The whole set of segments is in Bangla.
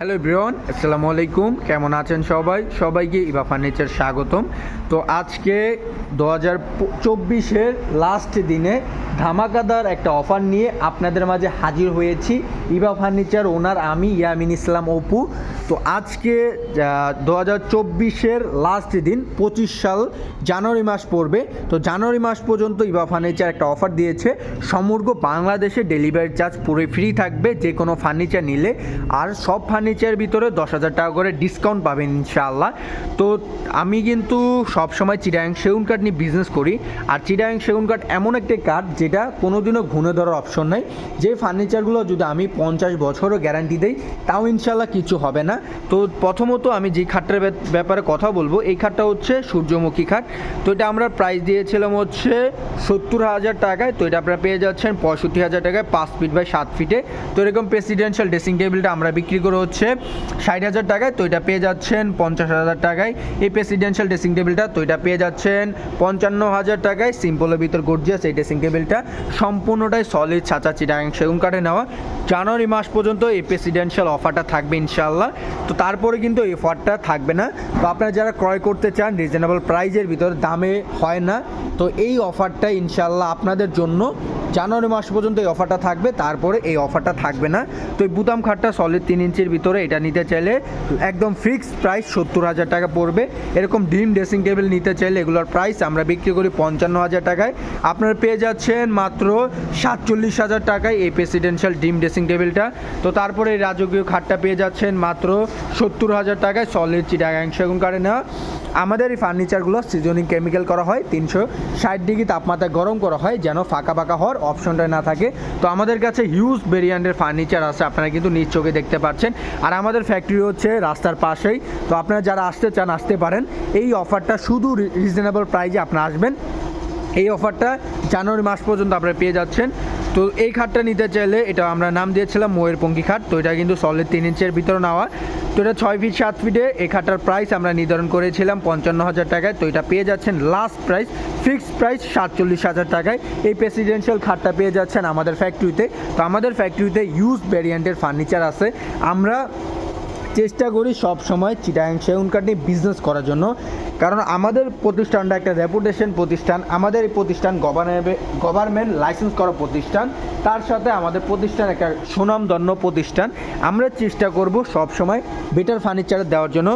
হ্যালো ব্রিয়ন আসসালামু আলাইকুম কেমন আছেন সবাই? সবাইকে ইবা ফার্নিচার স্বাগতম। তো আজকে দু হাজার চব্বিশের লাস্ট দিনে ধামাকাদার একটা অফার নিয়ে আপনাদের মাঝে হাজির হয়েছি। ইবা ফার্নিচার ওনার আমি ইয়ামিন ইসলাম অপু। তো আজকে দু হাজার চব্বিশের লাস্ট দিন, পঁচিশ সাল জানুয়ারি মাস পড়বে। তো জানুয়ারি মাস পর্যন্ত ইবা ফার্নিচার একটা অফার দিয়েছে। সমগ্র বাংলাদেশে ডেলিভারি চার্জ পুরো ফ্রি থাকবে যে কোনো ফার্নিচার নিলে। আর সব ফার্নিচারের ভিতরে দশ হাজার টাকা করে ডিসকাউন্ট পাবেন ইনশাআল্লাহ। তো আমি কিন্তু সবসময় চিরাং সেগুন কাঠ নিয়ে বিজনেস করি। আর চিরাং সেগুন কাঠ এমন একটি কাঠ যেটা কোনোদিনও ঘুণে ধরার অপশন নাই। যে ফার্নিচারগুলো যদি আমি পঞ্চাশ বছরও গ্যারান্টি দেই, তাও ইনশাল্লাহ কিছু হবে না। তো প্রথমত আমি যে খাটটার ব্যাপ- ব্যাপারে কথা বলব, এই খাটটা হচ্ছে সূর্যমুখী খাট। তো এটা আমরা প্রাইস দিয়েছিলাম হচ্ছে সত্তর হাজার টাকায়। তো এটা আপনারা পেয়ে যাচ্ছেন পঁয়ষট্টি হাজার টাকায় পাঁচ ফিট বাই সাত ফিটে তো এরকম প্রেসিডেন্সিয়াল ড্রেসিং টেবিলটা আমরা বিক্রি করে হচ্ছে ষাট হাজার টাকায় তো এটা পেয়ে যাচ্ছেন পঞ্চাশ হাজার টাকায়। এই প্রেসিডেন্সিয়াল ড্রেসিং টেবিলটা তো এটা পেয়ে যাচ্ছেন পঞ্চান্ন হাজার টাকায়। সিম্পলের ভিতর গর্জিয়াস এই ড্রেসিং টেবিলটা সম্পূর্ণটাই সলিড ছাঁচা চিটাং সেগুন কাঠে নেওয়া। জানুয়ারি মাস পর্যন্ত এই প্রেসিডেন্সিয়াল অফারটা থাকবে ইনশাল্লাহ তো তারপরে কিন্তু এই অফারটা থাকবে না। তো আপনারা যারা ক্রয় করতে চান রিজনেবল প্রাইজের ভিতর দামে হয় না। তো এই অফারটা ইনশাল্লাহ আপনাদের জন্য জানুয়ারি মাস পর্যন্ত এই অফারটা থাকবে, তারপরে এই অফারটা থাকবে না। তো এই বুতাম খাটটা সলিড তিন ইঞ্চির ভিতরে এটা নিতে চাইলে একদম ফিক্সড প্রাইস সত্তর হাজার টাকা পড়বে। এরকম ডিম ড্রেসিং টেবিল নিতে চাইলে এগুলোর প্রাইস আমরা বিক্রি করি পঞ্চান্ন হাজার টাকায়। আপনারা পেয়ে যাচ্ছেন মাত্র সাতচল্লিশ হাজার টাকায় এই প্রেসিডেন্সিয়াল ডিম ড্রেসিং টেবিলটা তো তারপরে এই রাজকীয় খাটটা পেয়ে যাচ্ছেন মাত্র সত্তর হাজার টাকায় সলিড চিটাগাং সেগুন কাঠে নেওয়া। আমাদের এই ফার্নিচারগুলো সিজনিং কেমিক্যাল করা হয়, তিনশো ষাট ডিগ্রি তাপমাত্রায় গরম করা হয়, যেন ফাঁকা ফাঁকা হওয়ার অপশনটা না থাকে। তো আমাদের কাছে হিউজ ভেরিয়েন্টের ফার্নিচার আছে, আপনারা কিন্তু নিজ চোখে দেখতে পাচ্ছেন। আর আমাদের ফ্যাক্টরি হচ্ছে রাস্তার পাশেই। তো আপনারা যারা আসতে চান, আসতে পারেন। এই অফারটা শুধু রিজনেবল প্রাইজে আপনারা আসবেন। এই অফারটা জানুয়ারি মাস পর্যন্ত আপনারা পেয়ে যাচ্ছেন। তো এই খাটটা নিতে চাইলে এটা আমরা নাম দিয়েছিলাম ময়ের পঙ্কি খাট, তো এটা কিন্তু সলিড তিন ইঞ্চের ভিতরে নেওয়া। তো এটা ছয় ফিট সাত ফিটে এই খাটার প্রাইস আমরা নির্ধারণ করেছিলাম পঞ্চান্ন হাজার টাকায়। তো এটা পেয়ে যাচ্ছেন লাস্ট প্রাইস ফিক্সড প্রাইস সাতচল্লিশ হাজার টাকায়। এই প্রেসিডেন্সিয়াল খাটটা পেয়ে যাচ্ছেন আমাদের ফ্যাক্টরিতে তো আমাদের ফ্যাক্টরিতে ইউজ ভ্যারিয়েন্টের ফার্নিচার আছে। আমরা চেষ্টা করি সব সময় চিটাং সেগুন কাঠ নিয়ে বিজনেস করার জন্য। কারণ আমাদের প্রতিষ্ঠানটা একটা রেপুটেশন প্রতিষ্ঠান, আমাদের এই প্রতিষ্ঠান গভর্নমেন্ট লাইসেন্স করা প্রতিষ্ঠান, তার সাথে আমাদের প্রতিষ্ঠান একটা সুনামধন্য প্রতিষ্ঠান। আমরা চেষ্টা করব সবসময় বেটার ফার্নিচার দেওয়ার জন্য।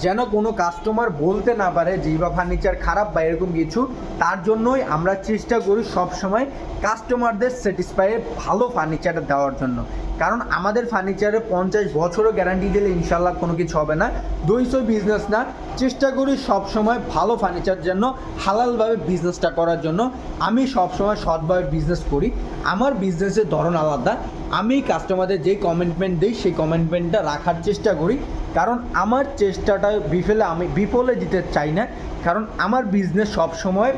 যেন কোনো কাস্টমার বলতে না পারে যে বা ফার্নিচার খারাপ বা এরকম কিছু, তার জন্যই আমরা চেষ্টা করি সব সময় কাস্টমারদের স্যাটিসফাইয়ে ভালো ফার্নিচার দেওয়ার জন্য। কারণ আমাদের ফার্নিচারে পঞ্চাশ বছরও গ্যারান্টি দিলে ইনশাল্লাহ কোনো কিছু হবে না। দইসই বিজনেস না, চেষ্টা করি সব সময় ভালো ফার্নিচার জন্য, হালালভাবে বিজনেসটা করার জন্য। আমি সব সময় সৎভাবে বিজনেস করি। আমার বিজনেসের ধরন আলাদা। আমি কাস্টমারদের যেই কমেন্টমেন্ট দিই, সেই কমেন্টমেন্টটা রাখার চেষ্টা করি। কারণ আমার চেষ্টাটা বিফলে আমি বিফলে দিতে চাই না। কারণ আমার বিজনেস সব সময়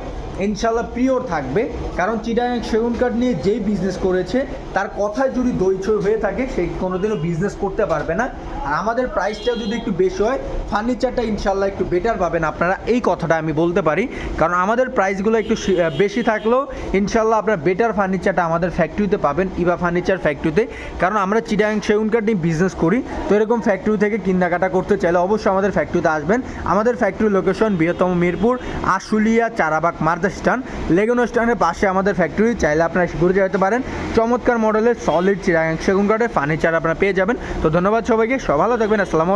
ইনশাল্লাহ পিওর থাকবে। কারণ চিটাগাং সেগুন কাঠ নিয়ে যেই বিজনেস করেছে, তার কথায় যদি দইছই হয়ে থাকে, সে কোনোদিনও বিজনেস করতে পারবে না। আর আমাদের প্রাইসটা যদি একটু বেশি হয় ফার্নিচারটা ইনশাল্লাহ একটু বেটার পাবেন আপনারা। এই কথাটা আমি বলতে পারি। কারণ আমাদের প্রাইসগুলো একটু বেশি থাকলেও ইনশাল্লাহ আপনারা বেটার ফার্নিচারটা আমাদের ফ্যাক্টরিতে পাবেন ইবা ফার্নিচার ফ্যাক্টরিতে কারণ আমরা চিটাগাং সেগুন কাঠ নিয়ে বিজনেস করি। তো এরকম ফ্যাক্টরি থেকে কেনাকাটা করতে চাইলে অবশ্যই আমাদের ফ্যাক্টরিতে আসবেন। আমাদের ফ্যাক্টরি লোকেশন বৃহত্তম মিরপুর, আশুলিয়া, চারাবাগ মার্দা স্টান, লেগুনো স্টানের পাশে আমাদের ফ্যাক্টরি চাইলে আপনারা ঘুরে যেতে পারেন। চমৎকার মডেলের সলিড চিরাং সেগুন কাঠের ফার্নিচার আপনারা পেয়ে যাবেন। তো ধন্যবাদ সবাইকে সব ভালো থাকবেন, আসসালামু